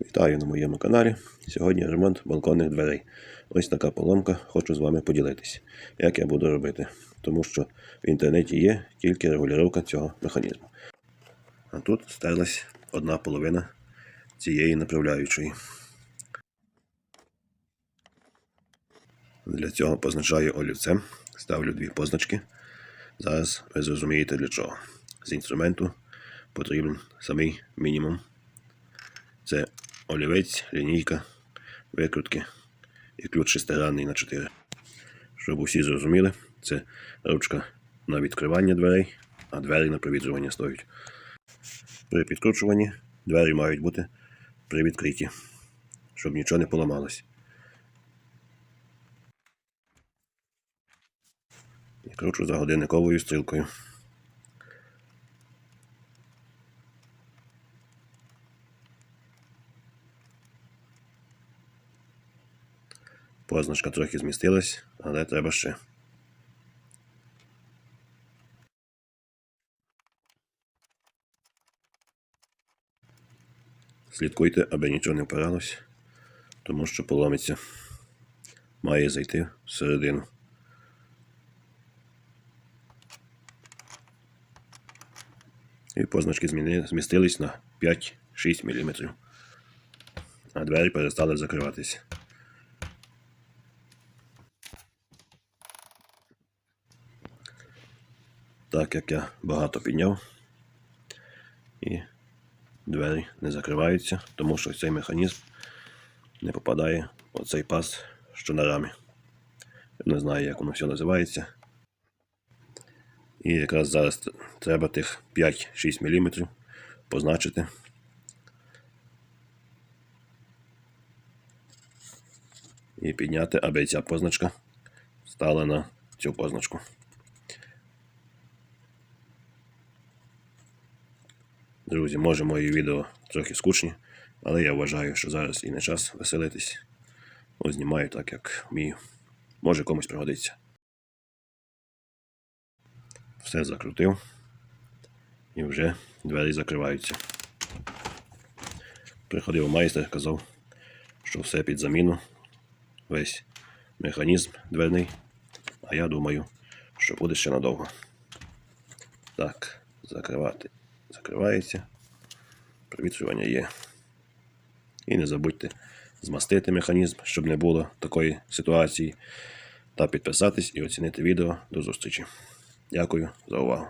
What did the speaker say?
Вітаю на моєму каналі. Сьогодні ремонт балконних дверей. Ось така поломка, хочу з вами поділитися, як я буду робити. Тому що в інтернеті є тільки регулювання цього механізму. А тут стерлась одна половина цієї направляючої. Для цього позначаю олівцем, ставлю дві позначки. Зараз ви зрозумієте для чого. З інструменту потрібен самий мінімум. Це олівець, лінійка, викрутки і ключ шестигранний на 4. Щоб усі зрозуміли, це ручка на відкривання дверей, а двері на провітрювання стоять. При підкручуванні двері мають бути привідкриті, щоб нічого не поламалось. І кручу за годинниковою стрілкою. Позначка трохи змістилась, але треба ще. Слідкуйте, аби нічого не впиралось, тому що поломиться. Має зайти всередину. І позначки змістились на 5-6 мм. А двері перестали закриватися. Так як я багато підняв, і двері не закриваються, тому що цей механізм не попадає в оцей паз, що на рамі. Не знаю, як воно все називається. І якраз зараз треба тих 5-6 мм позначити. І підняти, аби ця позначка стала на цю позначку. Друзі, може мої відео трохи скучні, але я вважаю, що зараз і не час веселитись. Ось знімаю так, як вмію. Може комусь пригодиться. Все закрутив. І вже двері закриваються. Приходив майстер, казав, що все під заміну. Весь механізм дверний. А я думаю, що буде ще надовго. Так, закривати. Закривається. привітрювання є. І не забудьте змастити механізм, щоб не було такої ситуації. Та підписатись і оцінити відео. До зустрічі. Дякую за увагу.